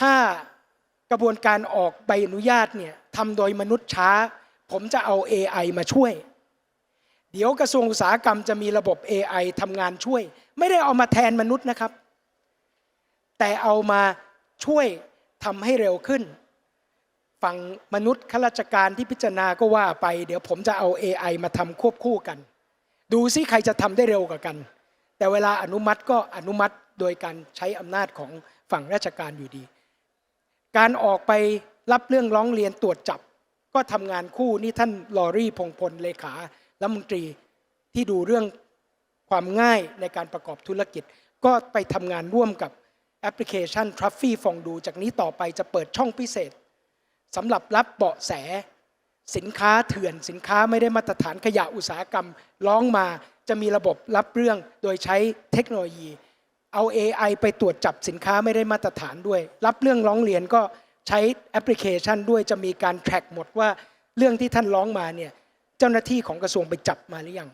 ถ้ากระบวนการออกใบอนุญาตเนี่ยทำโดยมนุษย์ช้า ผมจะเอา AI มาช่วย เดี๋ยวกระทรวงอุตสาหกรรมจะมีระบบ AI ทำงานช่วย ไม่ได้เอามาแทนมนุษย์นะครับ แต่เอามาช่วยทำให้เร็วขึ้น ฝั่งมนุษย์ข้าราชการที่พิจารณาก็ว่าไป เดี๋ยวผมจะเอา AI มาทำควบคู่กัน ดูซิใครจะทำได้เร็วกว่ากัน แต่เวลาอนุมัติก็อนุมัติโดยการใช้อำนาจของฝั่งราชการอยู่ดี การออกไปรับเรื่องร้องเรียนตรวจจับ ก็ทำงานคู่นี่ท่านลอรี่พงพลเลขาและมนตรีที่ดูเรื่องความง่ายในการประกอบธุรกิจ ก็ไปทำงานร่วมกับแอปพลิเคชัน t r u f f y ฟองดู จากนี้ต่อไปจะเปิดช่องพิเศษสำหรับรับเบาะแส สินค้าเถื่อนสินค้าไม่ได้มาตรฐานขยะอุตสาหกรรมร้องมาจะมีระบบรับเรื่องโดยใช้เทคโนโลยี เอา AI ไปตรวจจับสินค้าไม่ได้มาตรฐานด้วย รับเรื่องร้องเรียนก็ใช้แอปพลิเคชันด้วยจะมีการ track หมดว่าเรื่องที่ท่านร้องมาเนี่ยเจ้าหน้าที่ของกระทรวงไปจับมาหรือยัง